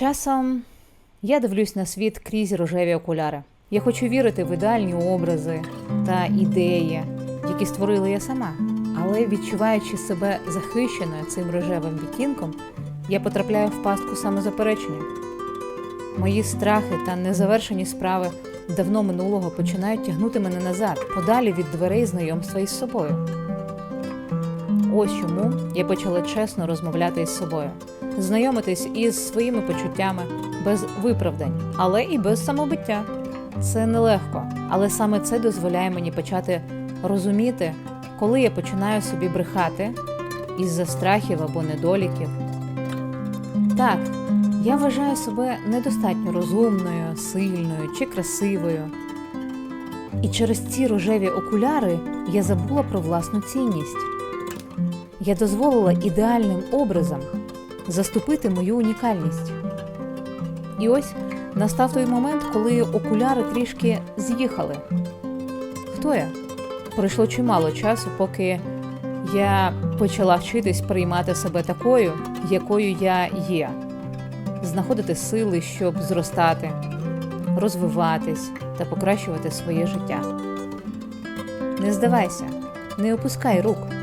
Часом я дивлюсь на світ крізь рожеві окуляри. Я хочу вірити в ідеальні образи та ідеї, які створила я сама. Але відчуваючи себе захищеною цим рожевим відтінком, я потрапляю в пастку самозаперечення. Мої страхи та незавершені справи давно минулого починають тягнути мене назад, подалі від дверей знайомства із собою. Ось чому я почала чесно розмовляти із собою, знайомитись із своїми почуттями без виправдань, але і без самобиття. Це нелегко, але саме це дозволяє мені почати розуміти, коли я починаю собі брехати із-за страхів або недоліків. Так, я вважаю себе недостатньо розумною, сильною чи красивою. І через ці рожеві окуляри я забула про власну цінність. Я дозволила ідеальним образом заступити мою унікальність. І ось настав той момент, коли окуляри трішки з'їхали. Хто я? Пройшло чимало часу, поки я почала вчитись приймати себе такою, якою я є, знаходити сили, щоб зростати, розвиватись та покращувати своє життя. Не здавайся, не опускай рук.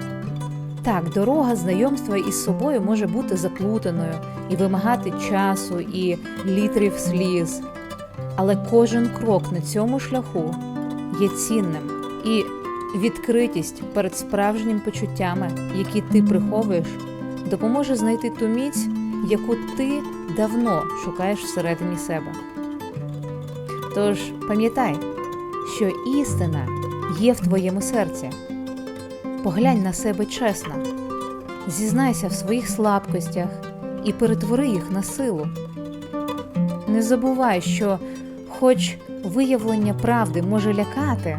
Так, дорога знайомства із собою може бути заплутаною і вимагати часу і літрів сліз. Але кожен крок на цьому шляху є цінним і відкритість перед справжніми почуттями, які ти приховуєш, допоможе знайти ту міць, яку ти давно шукаєш всередині себе. Тож пам'ятай, що істина є в твоєму серці. Поглянь на себе чесно, зізнайся в своїх слабкостях і перетвори їх на силу. Не забувай, що, хоч виявлення правди може лякати,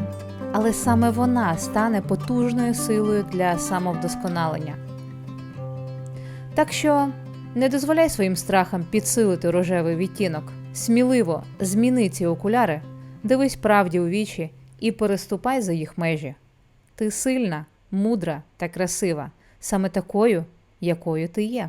але саме вона стане потужною силою для самовдосконалення. Так що не дозволяй своїм страхам підсилити рожевий відтінок. Сміливо зміни ці окуляри, дивись правді у вічі і переступай за їх межі. Ти сильна, мудра та красива, саме такою, якою ти є.